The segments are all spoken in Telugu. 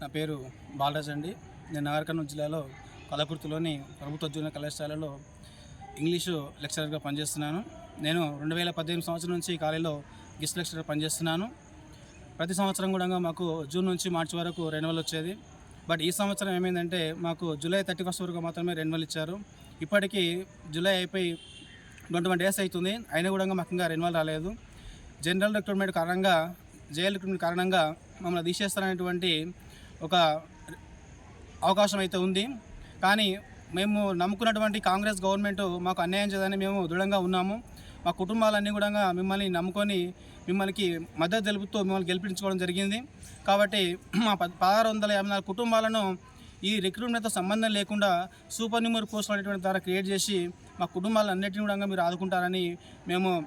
నా పేరు బాలరాజ్ అండి. నేను నాగర్కర్నూలు జిల్లాలో కలకుర్తిలోని ప్రభుత్వ జూనియర్ కళాశాలలో ఇంగ్లీషు లెక్చరర్గా పనిచేస్తున్నాను. నేను రెండు వేల పద్దెనిమిది సంవత్సరం నుంచి ఈ కాలేజీలో గెస్ట్ లెక్చరర్ పనిచేస్తున్నాను. ప్రతి సంవత్సరం కూడా మాకు జూన్ నుంచి మార్చి వరకు రెన్యువల్ వచ్చేది. బట్ ఈ సంవత్సరం ఏమైందంటే మాకు జూలై థర్టీ ఫస్ట్ వరకు మాత్రమే రెన్యువల్ ఇచ్చారు. ఇప్పటికీ జూలై అయిపోయి ట్వంటీ వన్ డేస్ అవుతుంది. అయినా కూడా మాకు ఇంకా రెన్యువల్ రాలేదు. జనరల్ రిక్రూట్మెంట్ కారణంగా జేఎల్ రిక్రూట్మెంట్ కారణంగా మమ్మల్ని తీసేస్తారనేటువంటి ఒక అవకాశం అయితే ఉంది. కానీ మేము నమ్ముకున్నటువంటి కాంగ్రెస్ గవర్నమెంట్ మాకు అన్యాయం చేయదని మేము దృఢంగా ఉన్నాము. మా కుటుంబాలన్నీ కూడా మిమ్మల్ని నమ్ముకొని మిమ్మల్ని మద్దతు తెలుపుతూ మిమ్మల్ని గెలిపించుకోవడం జరిగింది. కాబట్టి మా ప- పదహారు వందల యాభై నాలుగు కుటుంబాలను ఈ రిక్రూట్మెంట్తో సంబంధం లేకుండా సూపర్ న్యూమర్ పోస్ట్ అనేటువంటి ద్వారా క్రియేట్ చేసి మా కుటుంబాలన్నింటినీ కూడా మీరు ఆదుకుంటారని మేము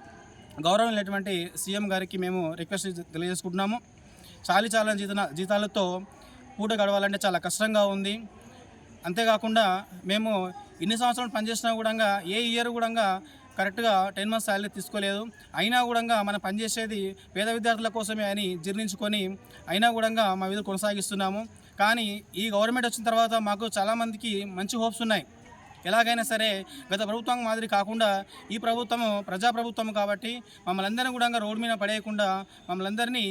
గౌరవమైనటువంటి సీఎం గారికి మేము రిక్వెస్ట్ తెలియజేసుకుంటున్నాము. చాలీ చాలని జీత జీతాలతో పూట గడవాలంటే చాలా కష్టంగా ఉంది. అంతేకాకుండా మేము ఇన్ని సంవత్సరాలు పనిచేసినా కూడా ఏ ఇయర్ కూడా కరెక్ట్గా టెన్ మంత్స్ శాలరీ తీసుకోలేదు. అయినా కూడా మనం పనిచేసేది పేద విద్యార్థుల కోసమే అని జీర్ణించుకొని అయినా కూడా మా విధులు కొనసాగిస్తున్నాము. కానీ ఈ గవర్నమెంట్ వచ్చిన తర్వాత మాకు చాలామందికి మంచి హోప్స్ ఉన్నాయి. ఎలాగైనా సరే గత ప్రభుత్వం మాదిరి కాకుండా ఈ ప్రభుత్వము ప్రజాప్రభుత్వం కాబట్టి మమ్మల్ని అందరినీ కూడా రోడ్డు మీద పడేయకుండా మమ్మల్ని అందరినీ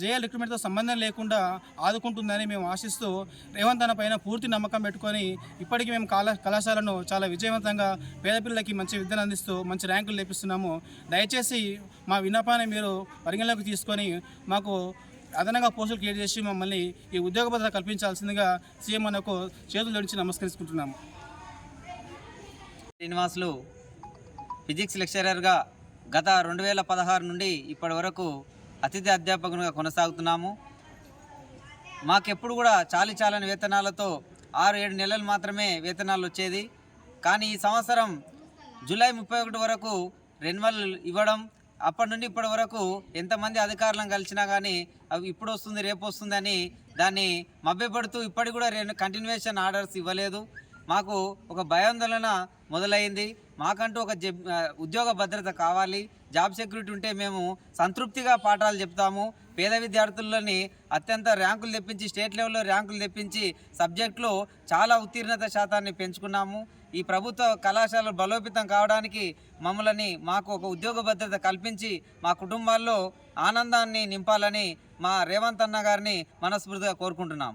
జేఎల్ రిక్రూట్మెంట్తో సంబంధం లేకుండా ఆదుకుంటుందని మేము ఆశిస్తూ రేవంత్ అన్న పైన పూర్తి నమ్మకం పెట్టుకొని ఇప్పటికీ మేము కళా కళాశాలను చాలా విజయవంతంగా పేద పిల్లలకి మంచి విద్యను అందిస్తూ మంచి ర్యాంకులు లేపిస్తున్నాము దయచేసి మా విన్నపాన్ని మీరు పరిగణలోకి తీసుకొని మాకు అదనంగా పోస్టులు క్రియేట్ చేసి మమ్మల్ని ఈ ఉద్యోగ భద్రత కల్పించాల్సిందిగా సీఎం అన్నకు చేతులు జోడించి నమస్కరించుకుంటున్నాము. శ్రీనివాసులు ఫిజిక్స్ లెక్చరర్గా గత రెండు వేల పదహారు నుండి ఇప్పటి వరకు అతిథి అధ్యాపకునిగా కొనసాగుతున్నాము. మాకెప్పుడు కూడా చాలి చాలని వేతనాలతో ఆరు ఏడు నెలలు మాత్రమే వేతనాలు వచ్చేది. కానీ ఈ సంవత్సరం జూలై ముప్పై ఒకటి వరకు రెన్యువల్ ఇవ్వడం అప్పటి నుండి ఇప్పటి వరకు ఎంతమంది అధికారులను కలిసినా కానీ అవి ఇప్పుడు వస్తుంది రేపు వస్తుంది అని దాన్ని మభ్యపడుతూ ఇప్పటికి కూడా రెండు కంటిన్యూషన్ ఆర్డర్స్ ఇవ్వలేదు. మాకు ఒక భయాందోళన మొదలైంది. మాకంటూ ఒక ఉద్యోగ భద్రత కావాలి. జాబ్ సెక్యూరిటీ ఉంటే మేము సంతృప్తిగా పాఠాలు చెప్తాము. పేద విద్యార్థుల్లోని అత్యంత ర్యాంకులు తెప్పించి స్టేట్ లెవెల్లో ర్యాంకులు తెప్పించి సబ్జెక్టులో చాలా ఉత్తీర్ణత శాతాన్ని పెంచుకున్నాము. ఈ ప్రభుత్వ కళాశాలలు బలోపేతం కావడానికి మమ్మల్ని మాకు ఒక ఉద్యోగ భద్రత కల్పించి మా కుటుంబాల్లో ఆనందాన్ని నింపాలని మా రేవంత్ అన్న గారిని మనస్ఫూర్తిగా కోరుకుంటున్నాం.